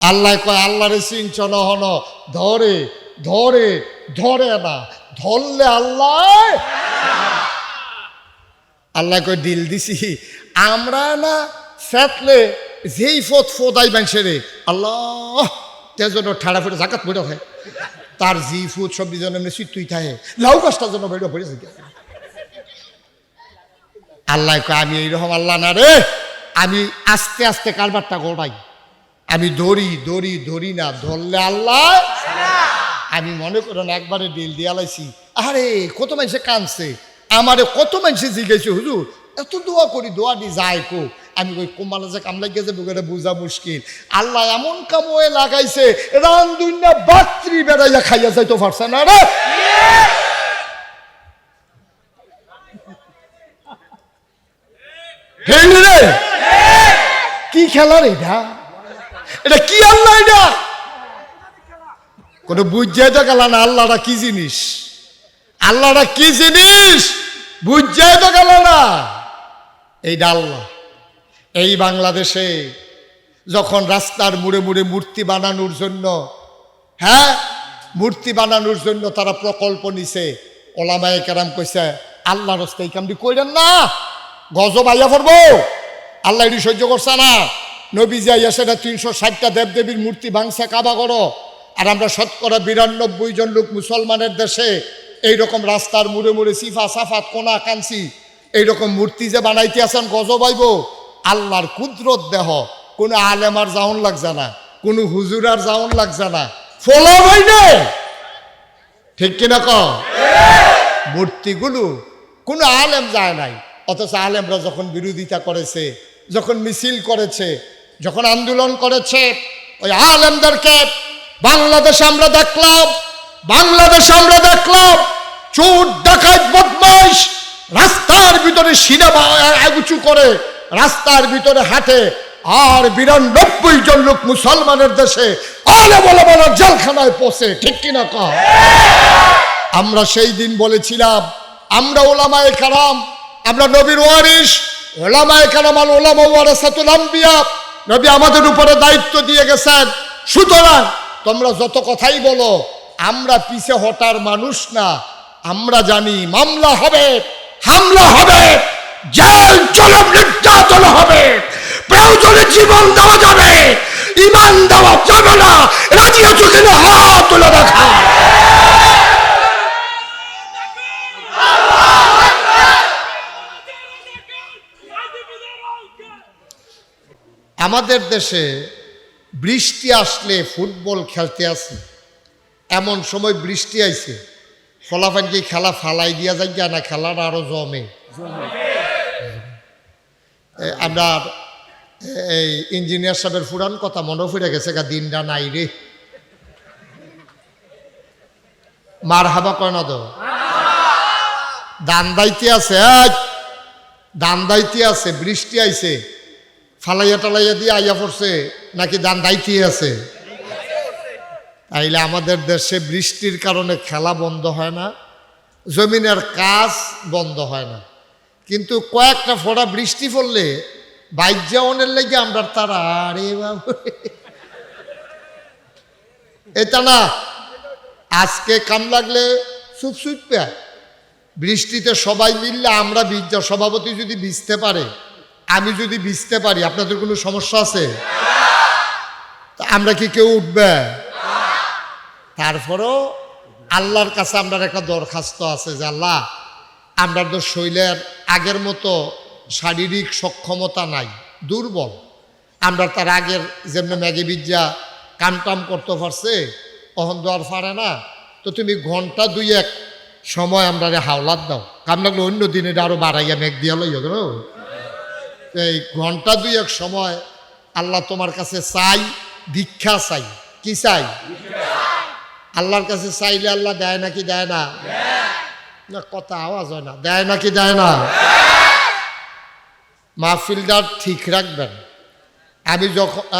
আল্লাহ কয়, আল্লাহরে সিঞ্চন হন। ধরে ধরে ধরে না। ধরলে আল্লাহ। আল্লাহ কয় ডিল দিছি। আমরা না ফেটলে যেই ফোত ফোদাই রে, আল্লাহ তেজন ঠাড়া ফুটে জাকাত বেরো হয়। তার জি ফুট সব দুজন এমনি সিটুই থাকে। লাউ গাছটা যেন বেরো পড়েছে আল্লাহ কয়, আমি এইরকম আল্লাহ না রে। আমি আস্তে আস্তে কারবারটা গোড়াই। আমি দড়ি দড়ি দড়ি না, ধরলে আল্লাহ? আমি মনে করেন একবারে ডিল দিয়া লাইছি আরে, কত মানুষে কানছে আমারে কত মানুষে জিজ্ঞেস, হুজুর, এত দোয়া করি দোয়া দি যায় কো? আমি কই কোমালা যে কামলাই গেছে বুকেটা বোঝা মুশকিল। আল্লাহ এমন কাময়ে লাগাইছে, রান দুনিয়া বাত্রি বেড়াইয়া খাইয়া যাইতে পারছে না রে! কি খেলা রে এটা? এটা কি আল্লাহ এটা? কোনো বুঝাই তো গেল না আল্লাহটা কি জিনিস? আল্লাহটা কি জিনিস? বুঝাই তো গেল না। এই আল্লাহ। এই বাংলাদেশে যখন রাস্তার মুড়ে মুড়ে মূর্তি বানানোর জন্য হ্যাঁ মূর্তি বানানোর জন্য তারা প্রকল্প নিছে, ওলামায়ে কেরাম কইছে আল্লাহ এই কামটি কইরেন না, গজব আইয়া পড়ব। আল্লাহ এটি সহ্য করছে না। নবী যাইয়া সেটা তিনশো ষাটটা দেবদেবীর মূর্তি ভাঙছে কাবা করো আর আমরা শতকরা বিরানব্বই জন লোক মুসলমানের দেশে এইরকম রাস্তার মুড়ে মুড়ে সিফা, সাফাত, কোনা, কাঞ্চি, এইরকম মূর্তি যে বানাইতে আছেন গজব আইব। আল্লাহর কুদরত দেহ। কোনো আলেমার জাউন লাগছে না, কোনো হুজুরার জাউন লাগছে না। ফলো হইনে ঠিক কিনা ক? মূর্তিগুলো কোনো আলেম যায় নাই। অথচ আলেমরা যখন বিরোধিতা করেছে, যখন মিছিল করেছে যখন আন্দোলন করেছে, ওই আলেমদেরকে বাংলাদেশ আমরা দেখলাম, বাংলাদেশ আমরা দেখলাম, চোর, ডাকাত, বদমাইশ, রাস্তার ভিতরে সিনেমা উঁচু করে, রাস্তার ভিতরে হাঁটে, আর বিরানব্বই জন লোক মুসলমানের দেশে আলে বলে বলে জেলখানায় পৌঁছে, ঠিক কিনা কহ আমরা সেই দিন বলেছিলাম, আমরা ওলামায়ে কারাম, আমরা নবীর ওয়ারিস ওলামায়ে কারাম আল ওলামা ওয়ারাসাতুল আম্বিয়া নবী আমাদের উপরে দায়িত্ব দিয়ে গেছেন। সুতরাং তোমরা যত কথাই বলো, আমরা পিছে হটার মানুষ না। আমরা জানি মামলা হবে, হামলা হবে, জেল চলম নির্যাতন হবে। প্রয়োজনে জীবন দেওয়া যাবে ইমান দেওয়া যাবে না। রাজি কিনা? হাত তুলে রাখা আমাদের দেশে বৃষ্টি আসলে ফুটবল খেলতে আসে এমন সময় বৃষ্টি আইছে। ফলাফান কি খেলা ফালাই দিয়া যায় না, খেলার আরও জমে। আমরা এই ইঞ্জিনিয়ার সাহেবের ফুরান কথা মনে ফুরে গেছে গা দিনটা নাই রে। মার হাবা কয় না তো? দান দাইতে আছে দান দাইতে আছে, বৃষ্টি আইছে। ফালাইয়া টালাইয়া দিয়ে আইয়া পড়ছে, নাকি দান দাইতে আছে? তাইলে আমাদের দেশে বৃষ্টির কারণে খেলা বন্ধ হয় না, জমিনের কাজ বন্ধ হয় না। কিন্তু কয়েকটা ফোড়া বৃষ্টি পড়লে বাইক যাওয়ানের লেগে আমরা তারা, আরে বাবু। এটা না, আজকে কাম লাগলে সুপ চুপবে বৃষ্টিতে সবাই মিললে আমরা ভিজা সভাপতি যদি ভিজতে পারে আমি যদি ভিজতে পারি, আপনাদের কোনো সমস্যা আছে? আমরা কি কেউ উঠবে? তারপরেও আল্লাহর কাছে আমরা একটা দরখাস্ত আছে যে, আল্লাহ, আমরা তো শৈলের আগের মতো শারীরিক সক্ষমতা নাই, দুর্বল। আমরা তার আগের যেমনি ম্যাগি বিজ্জা কাম টাম করতে পারছে অহন দেওয়ার পারে না। তো তুমি ঘণ্টা দুই এক সময় আমরা হাওলাত দাও। কাম লাগল অন্য দিনে এটা আরও বাড়াইয়া মেঘ দিয়া লই গেল এই ঘণ্টা দুই এক সময় আল্লাহ তোমার কাছে চাই, দীক্ষা চাই। কি চাই? আল্লাহর কাছে চাইলে আল্লাহ দেয় নাকি দেয় না? না, কথা আওয়াজ হয় না। দেয় নাকি দেয় না? মাহফিলদার ঠিক রাখবেন। আমি যখন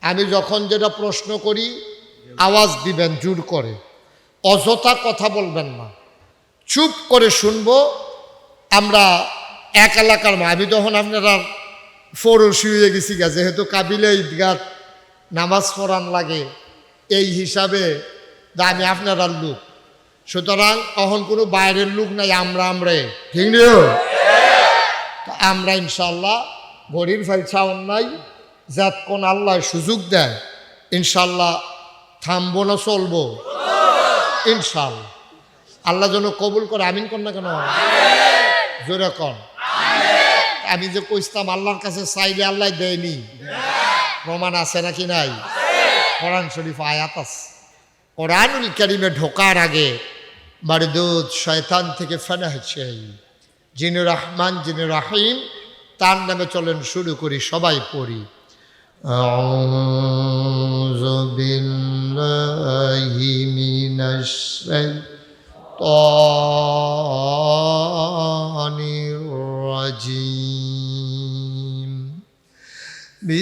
আমি যখন যেটা প্রশ্ন করি, আওয়াজ দিবেন, জোর করে। অযথা কথা বলবেন না। চুপ করে শুনব, আমরা এক এলাকার মা- আমি তখন আপনারা ফরসি হয়ে গেছি গা যেহেতু কাবিলে ঈদগাহ নামাজ পড়ান লাগে এই হিসাবে আমি আপনার লোক। সুতরাং এখন কোনো বাইরের লোক নাই আমরা আমরে ঠিক আমরা ইনশাল্লাহ গরির ফাইল চাওয়ান নাই যাত কোন আল্লাহ সুযোগ দেয় ইনশাল্লাহ থামবো না চলবো। ইনশাল্লাহ আল্লাহ যেন কবুল করে আমিন কর না কেন? জোরে কন। আমি যে কইতাম আল্লাহর কাছে চাইলে আল্লাহ দেয়নি প্রমাণ আছে নাকি নাই কোরআন শরীফ আয়াত আছে কোরআনুল করিমে ঢোকার আগে মারদুদ শয়তান থেকে ফেনা হচ্ছে যিনি রহমান যিনি রাহিম তার নামে চলেন শুরু করি সবাই পড়ি أعوذ بالله من الشيطان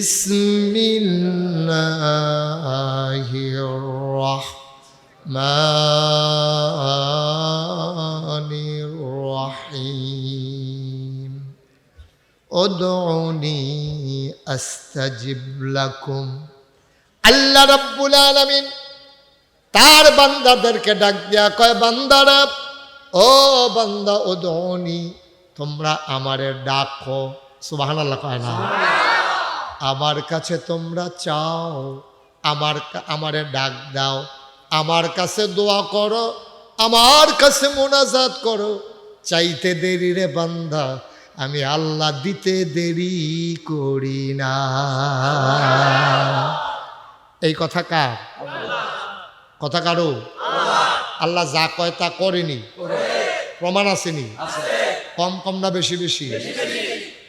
بسم الله الرحمن الرحيم ادعوني استجب لكم আল্লাহ রাব্বুল আলামিন তার বান্দাদেরকে ডাক দিয়া কয় বান্দারা ও বান্দা ওদনি তোমরা আমারে ডাকো সুবহানাল্লাহ কয় না আমার কাছে তোমরা চাও, আমার আমারে ডাক দাও, আমার কাছে দোয়া করো, আমার কাছে মোনাজাত করো। চাইতে দেরি রে বান্দা, আমি আল্লাহ দিতে দেরি করি না। এই কথা কার? কথা কারও? আল্লাহ যা কয় তা করেনি। প্রমাণ আসেনি। কম কম না বেশি বেশি?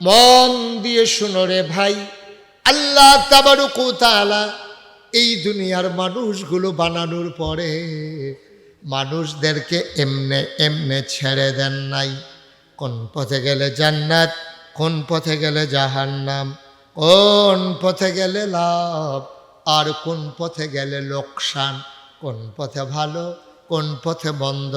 মন দিয়ে শুনো রে ভাই। আল্লাহ তাবারুকু তাআলা এই দুনিয়ার মানুষগুলো বানানোর পরে মানুষদেরকে এমনে এমনে ছেড়ে দেন নাই। কোন পথে গেলে জান্নাত, কোন পথে গেলে জাহান্নাম, কোন পথে গেলে লাভ, আর কোন পথে গেলে লোকসান, কোন পথে ভালো, কোন পথে বন্ধ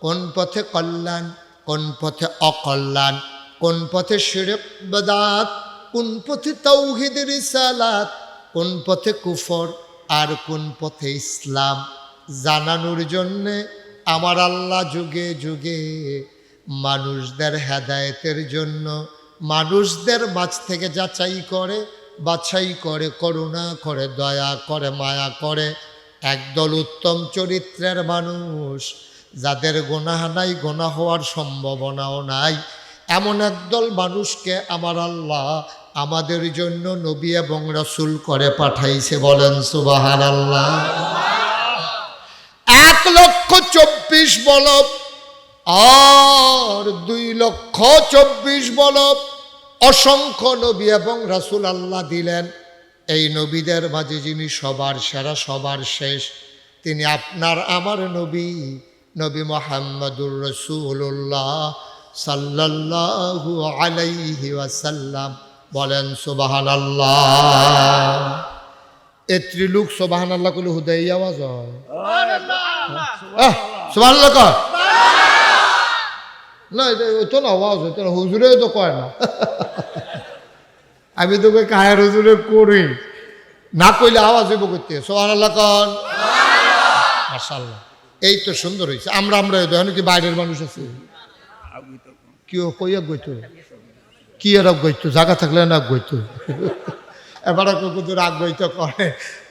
কোন পথে কল্যাণ, কোন পথে অকল্যাণ কোন পথে শিরক বেদাত, কোন পথে তৌহিদের সালাত কোন পথে কুফর আর কোন পথে ইসলাম। জানানোর জন্যে আমার আল্লাহ যুগে যুগে মানুষদের হেদায়েতের জন্য, মানুষদের মাঝ থেকে যাচাই করে, বাছাই করে, করুণা করে, দয়া করে, মায়া করে। একদল উত্তম চরিত্রের মানুষ, যাদের গোনাহ নাই গোনা হওয়ার সম্ভাবনাও নাই। এমন একদল মানুষকে আমার আল্লাহ আমাদের জন্য নবী এবং রসুল করে পাঠাইছে বলেন সুবাহান আল্লাহ এক লক্ষ চব্বিশ বলব আর দুই লক্ষ চব্বিশ বলব অসংখ্য নবী এবং রাসুল আল্লাহ দিলেন। এই নবীদের মাঝে যিনি সবার সেরা, সবার শেষ, তিনি আপনার আমার নবী নবী মোহাম্মদুর রসুল্লাহ সাল্লাল্লাহু আলাইহি ওয়াসাল্লাম বলেন সুবাহান আল্লাহ এ ত্রিলোক সোবাহান আল্লাহ করলে হুদাই আওয়াজ হয়। আল্লাহ কর না এটা তো না আওয়াজ হতো না হুজুরে তো কয় না। আমি তোকে কায়ের হুজুরে করি। না কইলে আওয়াজ হইব করতে সোহান আল্লাহ কন মাশাল্লাহ এই তো সুন্দর হয়েছে আমরা আমরা এখন কি বাইরের মানুষ আছে? কেউ কইয়া গইতো কি আর গইতো জায়গা থাকলে না গইতো এবার কুকুর রাগ গইতো করে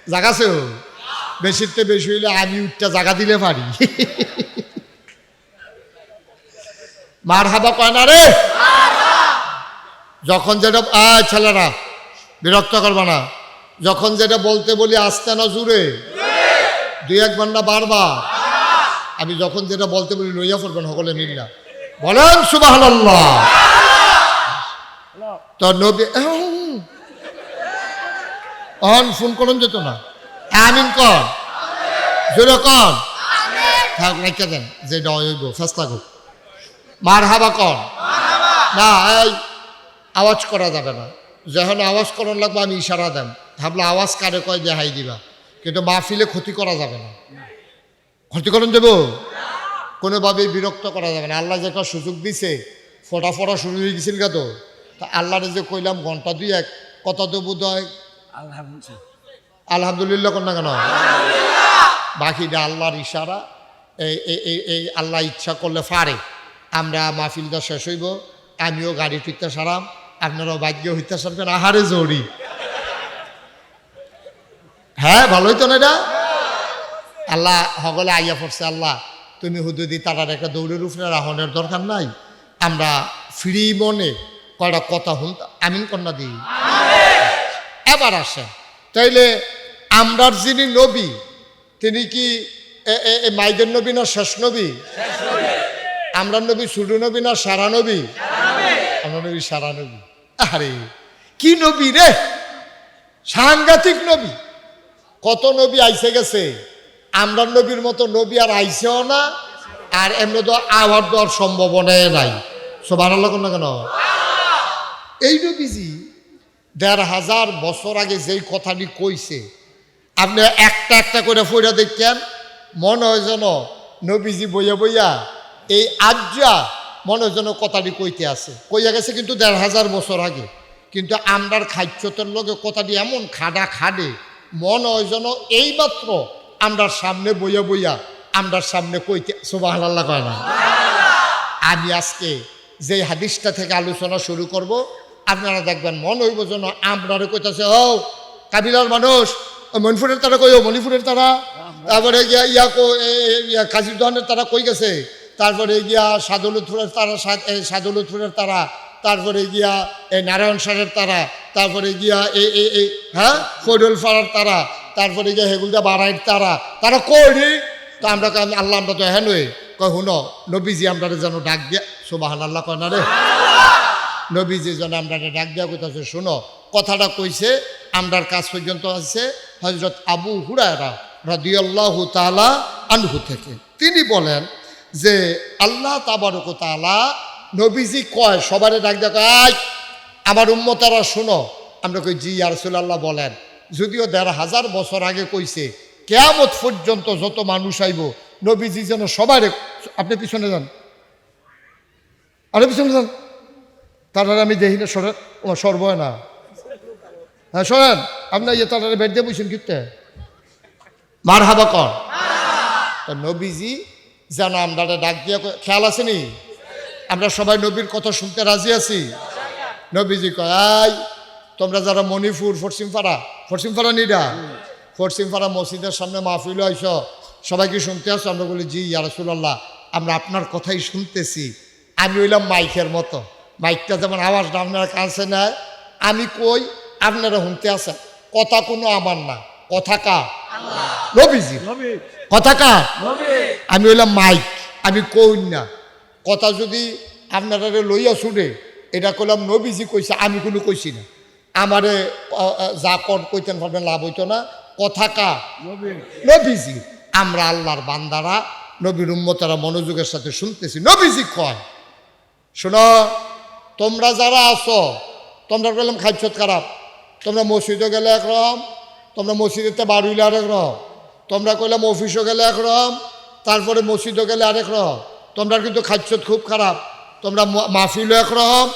জাগাছেও বেশিতে বেশি হইলে আমি উঠটা জাগা দিলে পারি মার হাবা কয় না রে যখন যেটা আয় ছেলেরা বিরক্ত করবা না। যখন যেটা বলতে বলি আসতে না জুড়ে দুই এক ঘণ্টা বারবার আমি যখন যেটা বলতে বলি লইয়া পড়বেন সকলে মিল্লা বলেন সুবাহ তো নবী। অন ফোন করুন যেত না। আমিন কর। জোরে কর। থাক, রেখে দেন, যে ডয়ব ফেসলা হোক মার হাবা কর। না, এই আওয়াজ করা যাবে না। যখন আওয়াজ করার লাগবে, আমি ইশারা দেন। ভাবলে আওয়াজ কারে কয় দেখাই দিবা। কিন্তু মাহফিলে ক্ষতি করা যাবে না। ক্ষতি করুন দেব। কোনোভাবেই বিরক্ত করা যাবে না। আল্লাহ যে একটা সুযোগ দিছে ফটা ফটা শুরু হয়ে গেছিল গা তো। তা আল্লাহরে যে কইলাম ঘণ্টা দুই এক কত তো বোধ হয়? আলহামদুলিল্লাহ। না কেন? বাকিটা আল্লাহর ইশারা এই এই- আল্লাহ ইচ্ছা করলে পারে। আমরা মাহফিলটা শেষ হইব আমিও গাড়ি ফিরতে সারাম আপনারাও ভাগ্য হইতে সারবেন আহারে জড়ি হ্যাঁ ভালোই তো না এটা? আল্লাহ হগলে আইয়া পড়ছে আল্লাহ। তুমি হুদুদি তারার একটা দৌড়ের উপরে রাহনের দরকার নাই, আমরা ফ্রি মনে কয়টা কথা হুন, আমিন কন্যা দিই। এবার আসে, তাইলে আমরার যিনি নবী, তিনি কি মাইদের নবী না শেষ নবী? আমরার নবী ছোট নবী না সারা নবী? আমরা নবী সারা নবী। আরে কি নবী রে? সাংঘাতিক নবী। কত নবী আইসে গেছে? আমরার নবীর মতো নবী আর আইসেও না, আর এমনি তো আবার দেওয়ার সম্ভাবনাই নাই। সব আনার না কেন? এই নবীজি দেড় হাজার বছর আগে যেই কথাটি কইছে, আপনি একটা একটা করে ফইরা দেখেন, মনে হয় যেন নবীজি বইয়া বইয়া এই আজ্জা মনে হয় যেন কথাটি কইতে আছে। কইয়া গেছে কিন্তু দেড় হাজার বছর আগে। কিন্তু আমরার খাদ্যতের লগে কথাটি এমন খাডা খাডে মনে হয় যেন এইমাত্র আমরার সামনে বইয়া বইয়া আমরার সামনে কইতে সোবাহ আল্লাহ কয় না? আমি আজকে যে হাদিসটা থেকে আলোচনা শুরু করব আপনারা দেখবেন মন হইব যেন আপনারা কইতাছে ও কাবিলার মানুষ মণিপুরের তারা কই মণিপুরের তারা? তারপরে গিয়া ইয়া কো কাজিরদহানের তারা কই গেছে? তারপরে গিয়া সাদুলুথুরের তারা সাদ- এ, সাদুলুথুরের তারা তারপরে গিয়া এই নারায়ণ সারের তারা তারপরে গিয়া এই এই হ্যাঁ? ফৈরুল ফাড়ার তারা তারপরে গিয়া হেগুলদা বাড়াইয়ের তারা। তারা কই রে? তো আমরা আল্লাহ আমরা তো নই কয় হুনো নবীজি আমরা যেন ডাক দিয়া সোবাহান আল্লাহ কয় না রে? নবীজি যেন আমরা ডাক দিয়া কইতাছে শোনো কথাটা কইছে আমরার কাজ পর্যন্ত আছে হজরত আবু হুরায়রা রাদিয়াল্লাহু তাআলা আনহু থেকে। তিনি বলেন যে আল্লাহ তাবারক তাআলা নবীজি কয় সবারে ডাক দিয়া কয় "আই, আমার উম্মতারা শোনো। আমরা কই জি আর আল্লাহ বলেন। যদিও দেড় হাজার বছর আগে কইছে কেয়ামত পর্যন্ত যত মানুষ আইব নবীজি যেন সবাই আপনি পিছনে যান। আরে পিছনে যান। তারা আমি দেখি না সরেন সর্ব না। হ্যাঁ শোনেন আপনার ইয়ে তারা বেড দিয়ে বুঝছেন কিতে মার হাবা কর নবীজি যেন আমরা ডাক দিয়ে খেয়াল আসেনি আমরা সবাই নবীর কথা শুনতে রাজি আছি। নবীজি কয় "আই, তোমরা যারা মণিপুর ফরসিমপাড়া ফরসিমপাড়া নিডা ফরসিমপাড়া মসজিদের সামনে মাহফিল আইস সবাই কি শুনতে আসো আমরা বলি জি ইয়ারসুল্লাহ আমরা আপনার কথাই শুনতেছি। আমি হইলাম মাইকের মতো। মাইকটা যেমন আওয়াজটা আপনারা কাছে নেয়। আমি কই আপনারা শুনতে আসেন। কথা কোনো আমার না। কথা কা? নবীজি। নবী। কথা কা? নবী। আমি হইলাম মাইক। আমি কই না। কথা যদি আপনারা লইয়া শুনে এটা কইলাম নবীজি কইছে আমি কোনো কইছি না। আমারে যা কর কইতেন ভাববেন লাভ হইতো না। কথা কা নবী নবীজি। আমরা আল্লাহর বান্দারা নবীর উম্মতারা মনোযোগের সাথে শুনতেছি। নবীজি কয় শোনো তোমরা যারা আছো তোমরা বললাম খাইছত খারাপ। তোমরা মসজিদে গেলে একরকম তোমরা মসজিদেতে বাড়িলে আরেক রকম। তোমরা কইলাম অফিসও গেলে একরকম তারপরে মসজিদও গেলে আরেক রকম। তোমরা কিন্তু খাইছত খুব খারাপ। তোমরা ম- মাহফিলও একরকম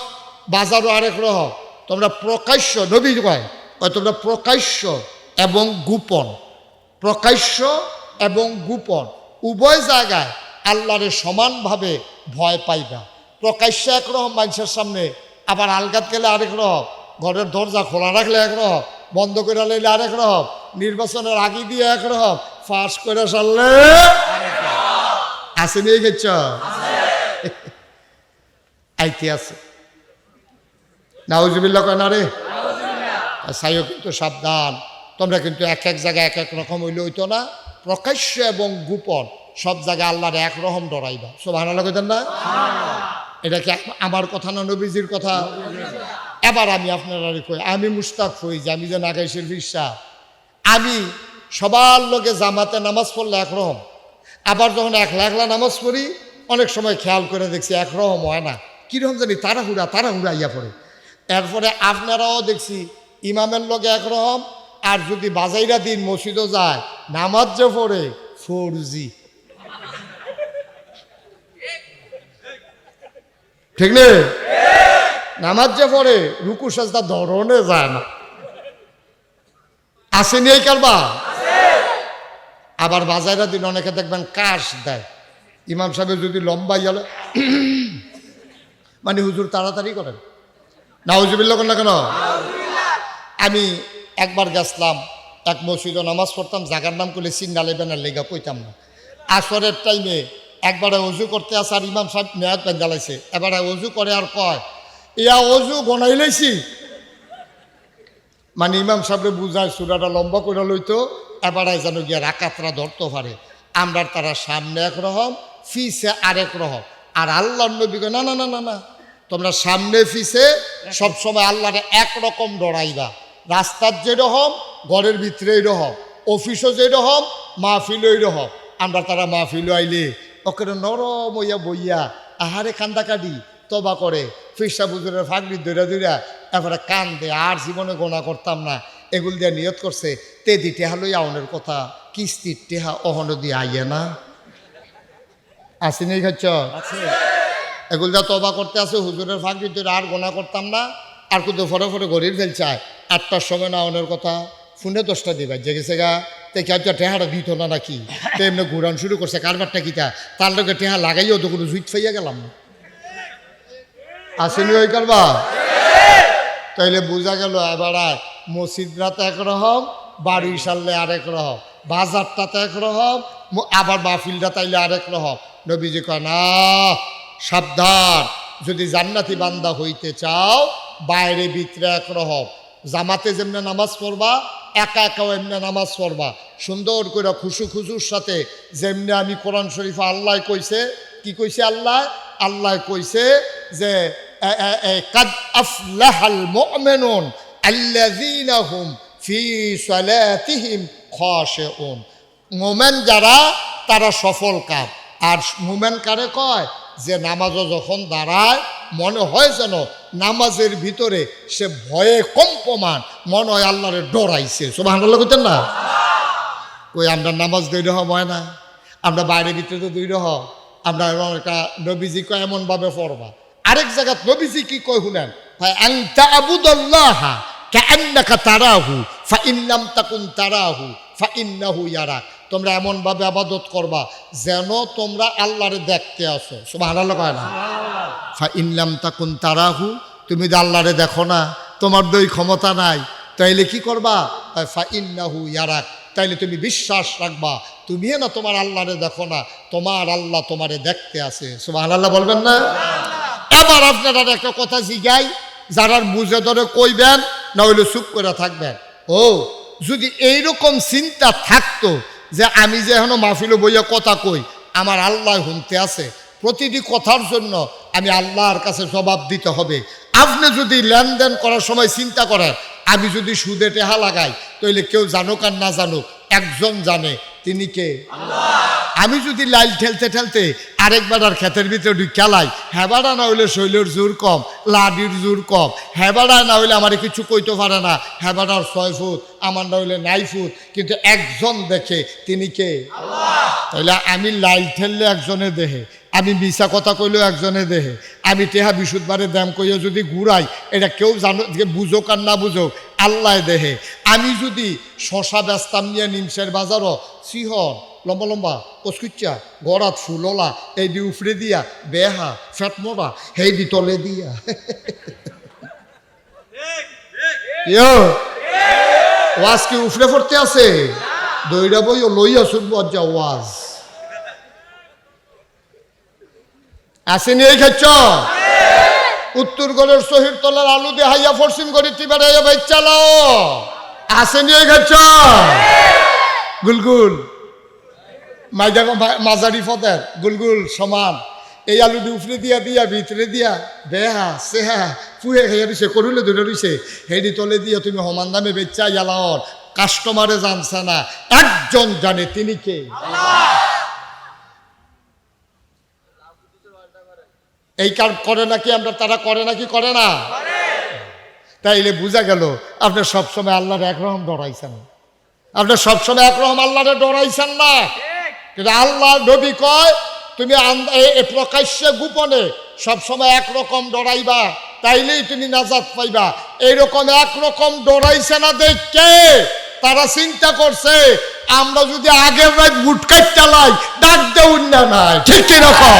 বাজারও আরেক রকম। তোমরা প্রকাশ্য, নবী কয়? তোমরা প্রকাশ্য এবং গোপন। প্রকাশ্য এবং গোপন। উভয় জায়গায় আল্লাহরে সমানভাবে ভয় পাইবা। প্রকাশ্য একরকম মানুষের সামনে আবার আলগাত গেলে আরেক রকম। ঘরের দরজা খোলা রাখলে একরকম বন্ধ করে লাইলে আরেক রকম, নির্বাচনের আগে দিয়ে একরকম ফাঁস করে সারলে আছে নিয়ে গেছ? আইতে আছে। নাউজুবিল্লা কয় না রে। সাইও কিন্তু সাবধান। তোমরা কিন্তু এক এক জায়গায় এক এক রকম হইলে হইতো না। প্রকাশ্য এবং গোপন সব জায়গায় আল্লাহর এক রকম ডরাইবা সব ভালো লাগতেন না? এটা কি আমার কথা না নবীজির কথা? এবার আমি আপনারা কই আমি মুস্তাক হই যে আমি যে নাগাইশের বিশ্বাস। আমি সবার লোকে জামাতে নামাজ পড়লে একরকম আবার যখন একলা একলা নামাজ পড়ি অনেক সময় খেয়াল করে দেখছি একরকম হয় না। কীরকম জানি তারা তাড়াহুড়া তাড়াহুড়া ইয়া পড়ে। এরপরে আপনারাও দেখছি ইমামের লোকে একরকম, আর যদি বাজাইরা দিন মসজিদও যায়, নামাজ যে পড়ে ফোর জি ঠিক নেই নামাজ যে পড়ে, রুকু সাজদা ধরনে যায় না। আসেনি এই কারবা আবার বাজারের দিন অনেকে দেখবেন কাশ দেয়। ইমাম সাহেব যদি লম্বা ইয়ালে মানে হুজুর তাড়াতাড়ি করেন। না হুজুবিল্লা করেন না কেন? আমি একবার গেছলাম, এক মসজিদে নামাজ পড়তাম, জাগার নাম করলে সিঙ্গালে বেনার লেগা কইতাম না। আসরের টাইমে একবারে অজু করতে আসে আর ইমাম সাহেব মেয়াদ পেঞ্জালাইছে এবারে অজু করে আর কয়, ইয়া অজু গনাই লাইছি? মানে ইমাম সাহেবরে বুঝায়, সুরাটা লম্বা করে লইতো, এবারে যেন গিয়ে রাকাতরা ধরতে পারে। আমরা তারা সামনে এক রকম, ফিসে আরেক রকম। আর আল্লাহ নবীকে না না না না না। তোমরা সামনে ফিসে সবসময় আল্লাহরে একরকম ডরাইবা। রাস্তার যেরকম, ঘরের ভিতরে রকম অফিসও যেরকম মাহফিল ওই রকম আমরা তারা মাহফিল আইলে ওকে নরম হইয়া বইয়া, আহারে কান্দা কাটি, তবা করে ফিসা বুজুরের ফাগড়ি দৈরা দৈরা এবারে কান দে আর জীবনে গোনা করতাম না। এগুল দিয়ে নিয়ত করছে তে দি টেহা লই আউনের কথা, কিস্তির টেহা অহন দিয়ে আইয়ে না। আসিনি খাচ্ছ? এগুল যা তবা করতে আছে, হুজুরের ফাঁকি তুই আর গোনা করতাম না। আর কিন্তু ফরে ফরে গরিব ফেলছায় আটটার সময় না অনের কথা, ফোনে দশটা দিবা। জেগেছে গা, তে তো টেহাটা দিত না নাকি? তো এমনি ঘুরান শুরু করছে, কারবারটা কিতা তার লোকে টেহা লাগাইও তো কোনো জুইত ফাইয়া গেলাম। আসেনি ওই কারবা তাইলে বোঝা গেল, এবার মসজিদরাতে একরকম বাড়ি সারলে আরেক রকম বাজারটাতে একরকম ম- আবার মাহফিলটা তাইলে আরেক রকম। নবীজি কয়, না সাবধান। যদি জান্নাতি বান্দা হইতে চাও, বাইরে ভিতরে একরকম জামাতে যেমনি নামাজ পড়বা, একা একাও এমনি নামাজ পড়বা। সুন্দর করে খুশু খুশুর সাথে যেমনি আমি কোরআন শরীফ আল্লাহ কইছে, কি কইছে আল্লাহ? আল্লাহ কইছে যে কাদ হুম যারা, তারা সফল কাজ আর মোমেন কারে কয়? যে নামাজও যখন দাঁড়ায়, মনে হয় যেন নামাজের ভিতরে সে ভয়ে কম্পমান, মনে হয় আল্লাহরে ডরাইছে। সব আল্লাহ করতেন না? কই, আমরা নামাজ রকম হয় না? আমরা বাইরের ভিতরে তো দুই রকম আমরা একটা নবীজি কয় এমনভাবে পড়বা। আরেক জায়গা নবীজি কি কয় শুনেন? ভাই আংতা আবুদল্লাহা কান্নাকা তারাহু, ফা ইন্নাম তাকুন তারাহু, ফা ইন্নাহু ইয়ারাক। তোমরা এমনভাবে আবাদত করবা যেন তোমরা আল্লাহরে দেখতে আসো। সুবহানাল্লাহ কয় না? ফা ইনলাম তাকুন তারাহু তুমি তো আল্লাহরে দেখো না তোমার দই ক্ষমতা নাই তাইলে কি করবা? ফা ইন্নাহু ইয়ারাক তাইলে তুমি বিশ্বাস রাখবা তুমি না তোমার আল্লাহরে দেখো না তোমার আল্লাহ তোমারে দেখতে আছে সুবহানাল্লাহ বলবেন না? এবার আপনারা একটা কথা জিগাই যারা বুঝে ধরে কইবেন না হইলে চুপ করে থাকবেন। ও যদি এইরকম চিন্তা থাকতো যে আমি যে এখনও মাহফিল বইয়া কথা কই, আমার আল্লাহ শুনতে আছে। প্রতিটি কথার জন্য আমি আল্লাহর কাছে জবাব দিতে হবে। আপনি যদি লেনদেন করার সময় চিন্তা করেন, আমি যদি সুদে টেহা লাগাই তাহলে কেউ জানুক আর না জানুক, একজন জানে, তিনি কে? আমি যদি লাইল ঠেলতে ঠেলতে আরেকবার আর ক্ষেতের ভিতরে খেলাই হেবাড়া না হইলে শৈলের জোর কম লাডির জোর কম হেবাড়া না হইলে আমার কিছু কইতে পারে না হেবাড়ার ছয় ফুট আমার না হইলে নাই ফুট কিন্তু একজন দেখে তিনি কে? তাহলে আমি লাইল ঠেললে একজনে দেহে আমি মিশা কথা কইলেও একজনে দেহে আমি টেহা বিশুদ্ধবারে দাম কইয়া যদি ঘুরাই এটা কেউ জানো বুঝোক আর না বুঝোক আল্লাহ দেহে। আমি যদি শশা ব্যস্তাম নিয়ে নিমসের বাজারও সিহর লম্বা লম্বা, কচকুচ্চা, গড়াত ফুললা এই দি উফরে দিয়া, বেহা, ফেট মোড়া সেই দি তলে দিয়া। ওয়াজ কি উফরে পড়তে আছে? দইরা বই ও লইয়া শুনব যা ওয়াজ। আসেনি এই খাচ্ছ? উত্তর গড়ের শহীদ তলার আলু দিয়ে হাইয়া ফরসিম করে তিবার হাইয়া ভাই, চালাও। আসেনি এই খাচ্ছ? গুলগুল। মাইজা মাঝারি ফতের গুলগুল, সমান। এই আলু উফরে দিয়া দিয়া, ভিতরে দিয়া, বেহা সেহা ফুয়ে খেয়ে রইছে করুলে ধরে রইছে হেডি তলে দিয়ে তুমি হমান দামে বেচা গেলাওর কাস্টমারে জানছে না। একজন জানে, তিনি কে। এই কার করে নাকি আমরা তারা করে নাকি করে না? তাইলে বোঝা গেল আপনি সবসময় আল্লাহর একরকম ডরাইছেন আপনি সবসময় একরকম আল্লাহরে ডরাইছেন না? কিন্তু আল্লাহ নবী কয়, তুমি প্রকাশ্যে গোপনে সবসময় একরকম ডরাইবা, তাইলেই তুমি নাজাদ পাইবা। এইরকম একরকম ডরাইছে না দেখে, তারা চিন্তা করছে, আমরা যদি আগের রাত গুটকাই চালাই, ডাক দেউন না নাই। ঠিক কীরকম?